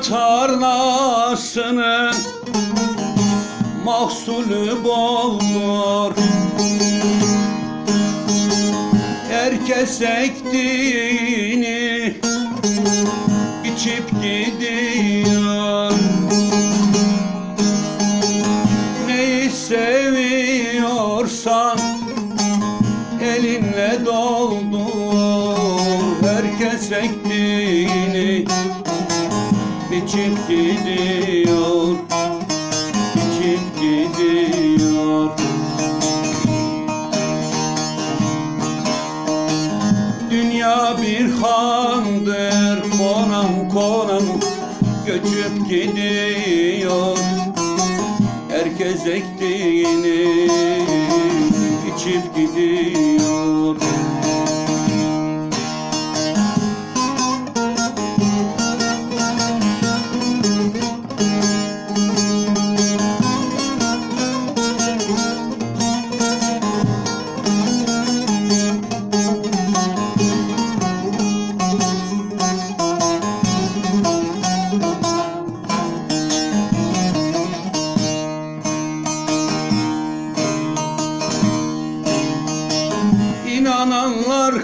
Tarlasının mahsulü boldur Herkes ektiğini biçip gidiyor. Biçip gidiyor. Dünya bir handır konan konan göçüp gidiyor. Herkes ektiğini içip gidiyor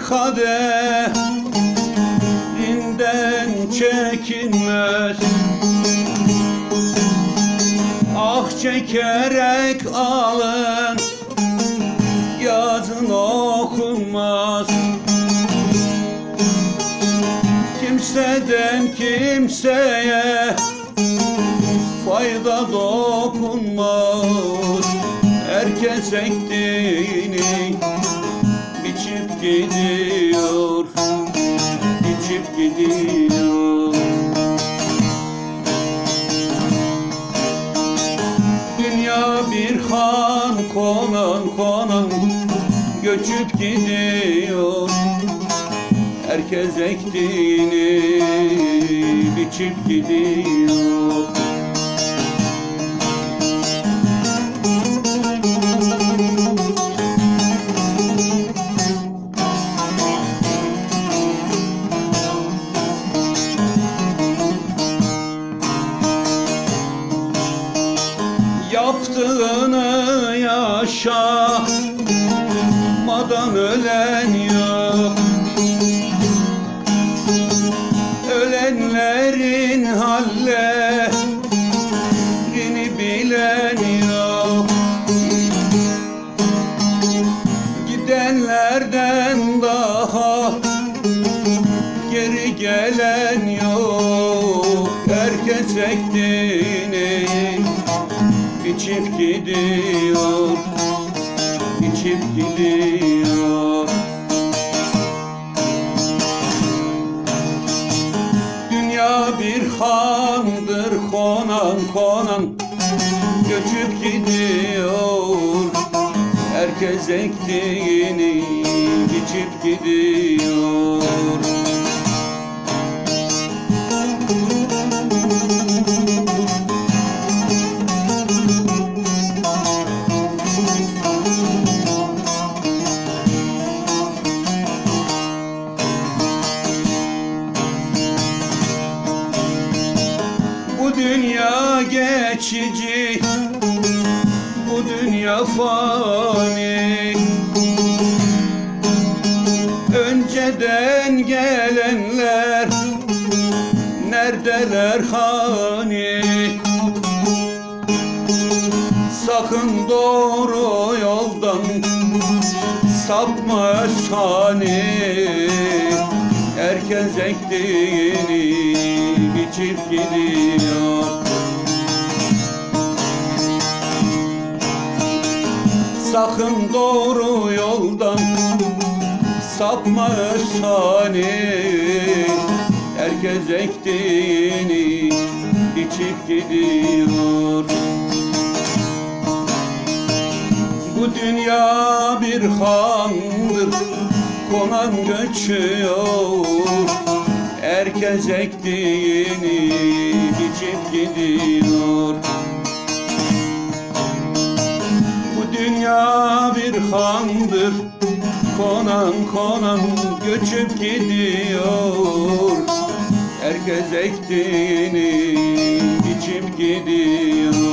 kaderinden çekinmez. Ah çekerek alın yazın okunmaz. Kimseden kimseye fayda dokunmaz. Herkes ektiğini gidiyor biçip gidiyor. Dünya bir han konan konan göçüp gidiyor. Herkes ektiğini biçip gidiyor yaşamadan ölen yok. Ölenlerin hallerini bilen yok. Gidenlerden daha geri gelen yok. Herkes ektiğini biçip gidiyor biçip gidiyor. Dünya bir handır konan konan göçüp gidiyor. Herkes ektiğini biçip gidiyor dünya geçici Bu dünya fani. Önceden gelenler Neredeler hani? Sakın doğru yoldan sapma sani Herkes ektiğini biçip gidiyor Sakın doğru yoldan sapma sani Herkes ektiğini biçip gidiyor Bu dünya bir handır konan göçüyor. Herkes ektiğini biçip gidiyor. Bu dünya bir handır. Konan konan göçüp gidiyor. Herkes ektiğini biçip gidiyor